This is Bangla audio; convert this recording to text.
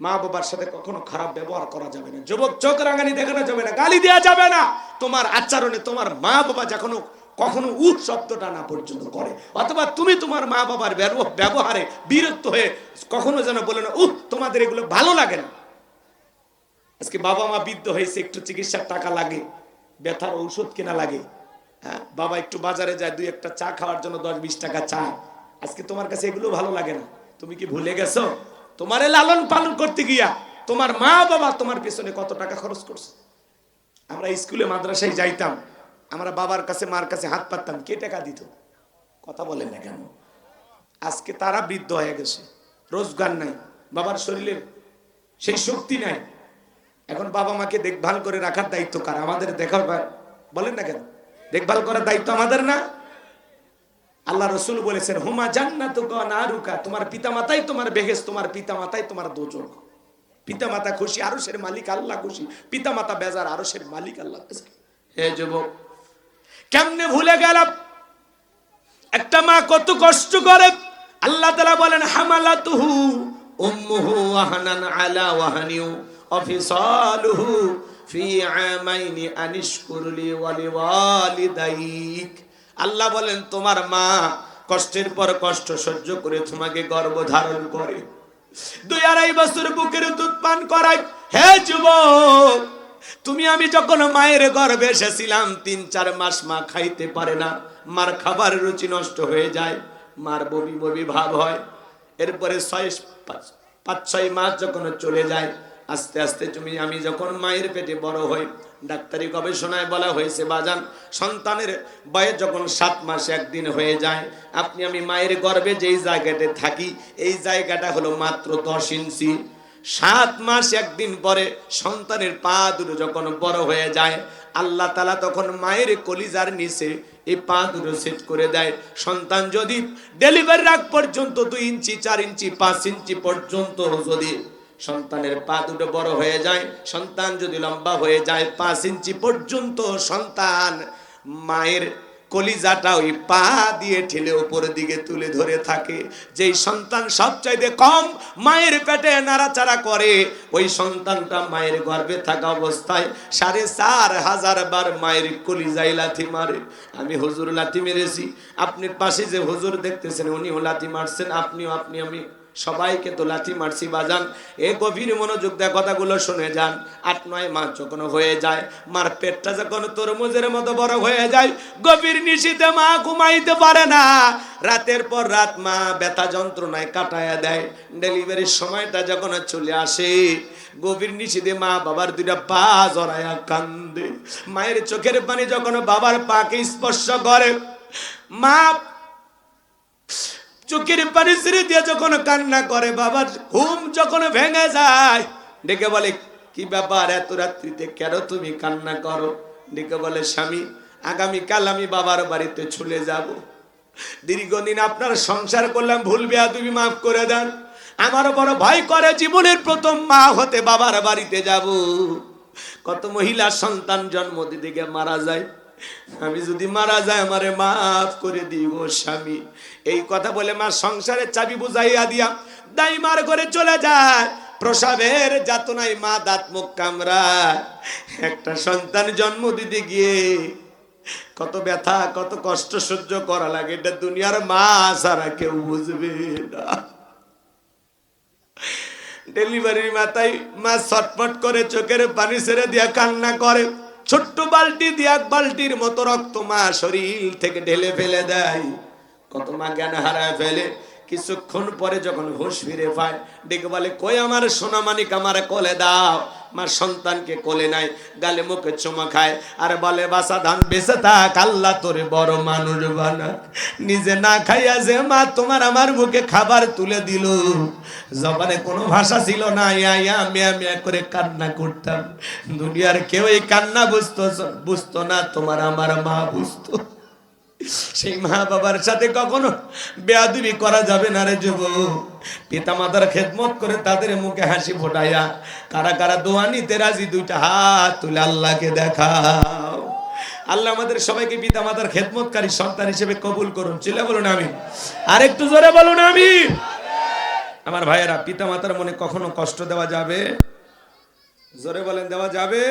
মা বাবার সাথে কখনো খারাপ ব্যবহার করা যাবে না। যুবক চোখ রাঙানি দেখানো যাবে না, গালি দেওয়া যাবে না। তোমার আচরণে তোমার মা বাবা যখনও কখনো উহ শব্দটা না পর্যন্ত করে। অথবা তুমি তোমার মা বাবার ব্যবহারে বিরক্ত হয়ে কখনো যেন বলে না, উহ, তোমাদের এগুলো ভালো লাগে না। আজকে বাবা মা বৃদ্ধ হয়েছে, একটু চিকিৎসার টাকা লাগে, ব্যথার ঔষধ কেনা লাগে। হ্যাঁ বাবা একটু বাজারে যায়, দুই একটা চা খাওয়ার জন্য দশ বিশ টাকা চা আজকে তোমার কাছে এগুলো ভালো লাগে না। তুমি কি ভুলে গেছো? তোমারে লালন পালন করতে গিয়া তোমার মা বাবা তোমার পেছনে কত টাকা খরচ করছে? আমরা স্কুলে, মাদ্রাসায় যাইতাম, আমরা বাবার কাছে, মার কাছে হাত পাততাম, কে টাকা দিত? কথা বলেন না কেন? আজকে তারা বৃদ্ধ হয়ে গেছে, রোজগার নাই, বাবার শরীরের সেই শক্তি নাই। এখন বাবা মাকে দেখভাল করে রাখার দায়িত্ব কার? আমাদের দেখা বলেন না কেন? দেখভাল করার দায়িত্ব আমাদের না? আল্লাহ রসুল বলেছেন হুমা জান্নাত না রুকা তোমার পিতা মাতাই তোমার বেহেস তোমার পিতা মাতাই তোমার দোজক। পিতা মাতা খুশি আরসের মালিক আল্লাহ খুশি। পিতা মাতা বেজার আরসের মালিক আল্লাহ। হে যুবক। কেমনে ভুলে গেলাম? একটা মা কত কষ্ট করে আল্লাহ তালা বলেন হামালাতুহু উম্মুহু ওয়াহানান আলা ওয়াহানিউ অফিসালুহু ফি আমাইনি আনিশকুরলি ওয়ালি ওয়ালিদাইক। আল্লাহ বলেন, তোমার মা কষ্টের পর কষ্ট সহ্য করে তোমাকে গর্ভ ধারণ করে। দুই আড়াই বছর বুকের দুধ পান করায়, হে যুবক, তুমি আমি যখন মায়ের গর্ভে এসেছিলাম, তিন চার মাস মা খাইতে পারে না। মার খাবার রুচি নষ্ট হয়ে যায়, মার ববি ববি ভাব হয়। এরপরে ছয়, পাঁচ- পাঁচ, ছয় মাস যখন চলে যায়, আস্তে আস্তে তুমি, আমি যখন মায়ের পেটে বড় হই ডাক্তারি গবেষণায় বলা হয়েছে, বাজান, সন্তানের বয়স যখন সাত মাস একদিন হয়ে যায়, আপনি আমি মায়ের গর্ভে যেই জায়গাতে থাকি, এই জায়গাটা হলো মাত্র দশ ইঞ্চি। সাত মাস একদিন পরে সন্তানের পা দুটো যখন বড় হয়ে যায়, আল্লাহ তালা তখন মায়ের কলিজার নিচে এই পা দুটো সেট করে দেয়। সন্তান যদি ডেলিভারি রাখ পর্যন্ত দুই ইঞ্চি, চার ইঞ্চি, পাঁচ ইঞ্চি পর্যন্ত যদি সন্তানের পা দুটো বড় হয়ে যায়, সন্তান যদি লম্বা হয়ে যায়, পাঁচ ইঞ্চি পর্যন্ত সন্তান মায়ের কলিজাটা ওই পা দিয়ে ঠেলে উপরের দিকে তুলে ধরে থাকে। যেই সন্তান সবচাইতে কম মায়ের পেটে নাড়াচাড়া করে, ওই সন্তানটা মায়ের গর্ভে থাকা অবস্থায় সাড়ে চার হাজার বার মায়ের কলিজাই লাথি মারে। আমি হুজুর লাথি মেরেছি। আপনি পাশে যে হুজুর দেখতেছেন, উনিও লাথি মারছেন, আপনিও, আপনি, আমি। সবাইকে তো লাথি মারছি, বাজান। এ গভীর মনোযোগ দেয় কথাগুলো শুনে যান। আট, নয় মাস যখন হয়ে যায়, মার পেটটা যখন তরমুজের মতো বড় হয়ে যায়, গভীর নিশীতে মা ঘুমাইতে পারে না। রাতের পর রাত মা ব্যথা যন্ত্রণায় কাটায়া দেয়। ডেলিভারির সময়টা যখন চলে আসে, গভীর নিশীতে মা বাবার দুইটা পা জড়ায়া কান্দে। মায়ের চোখের পানি যখন বাবার পাকে স্পর্শ করে, মা চোখের পানি ছেড়ে দিয়ে যখন কান্না করে বাবার ঘুম যখন ভেঙে যায়, ডেকে বলে, কি ব্যাপার? এত রাত্রিতে কেন তুমি কান্না করো? ডেকে বলে, স্বামী, আগামীকাল আমি বাবার বাড়িতে চলে যাব। দীর্ঘদিন আপনার সংসার করলাম, ভুল বেয়া তুমি মাফ করে দেন। আমার বড় ভয় করে, জীবনের প্রথম মা হতে বাবার বাড়িতে যাব। কত মহিলা সন্তান জন্ম গিয়ে মারা যায়। আমি যদি মারা যায়, আমারে মাফ করে দিব স্বামী। এই কথা বলে মা সংসারের চাবি বুঝাইয়া দিয়া দাইমার করে চলে যায়। প্রসাবের যাতনায় মা দাঁত মুখ কামড়ায়। একটা সন্তান জন্ম দিতে গিয়ে কত ব্যথা, কত কষ্ট সহ্য করা লাগে, এটা দুনিয়ার মা ছাড়া কেউ বুঝবে না। ডেলিভারির মাথায় মা ছটফট করে চোখের পানি ছেড়ে দিয়া কান্না করে। ছোট্ট বালতি দিয়া এক বালতির মতো রক্ত মা শরীর থেকে ঢেলে ফেলে দেয়। কত মা জ্ঞান হারায় ফেলে। কিছুক্ষণ পরে যখন হুঁশ ফিরে পায়, ডেকে বলে, কই আমার সোনামানিক, আমার কোলে দাও। মা সন্তানকে কোলে নাই গালে মুখে চুমা খায়, আর বলে, বাসা ধান বেঁচে থাক, আল্লাহ তোরে বড় মানুষ বানা নিজে না খাইয়া যে মা তোমার আমার মুখে খাবার তুলে দিল। জবানে কোনো ভাষা ছিল না, ইয়া ইয়া মিয়া করে কান্না করতাম। দুনিয়ার কেউ এই কান্না বুঝতো বুঝতো না, তোমার আমার মা বুঝতো। সেই মা বাবার সাথে কখনো বেয়াদুবি করা যাবে না রে যুব পিতা মাতার খেদমত করে তাদের মুখে হাসি ফোটাইয়া কারা কারা দোয়া নিতে রাজি, দুইটা হাত তুলে আল্লাহকে দেখাও। আল্লাহ আমাদের সবাইকে পিতা মাতার খেদমতকারী সন্তান হিসেবে কবুল করুন। চিলে বলুন আমি আর একটু জোরে বলুন আমি আমার ভাইয়েরা পিতা মাতার মনে কখনো কষ্ট দেওয়া যাবে? জোরে বলেন, দেওয়া যাবে?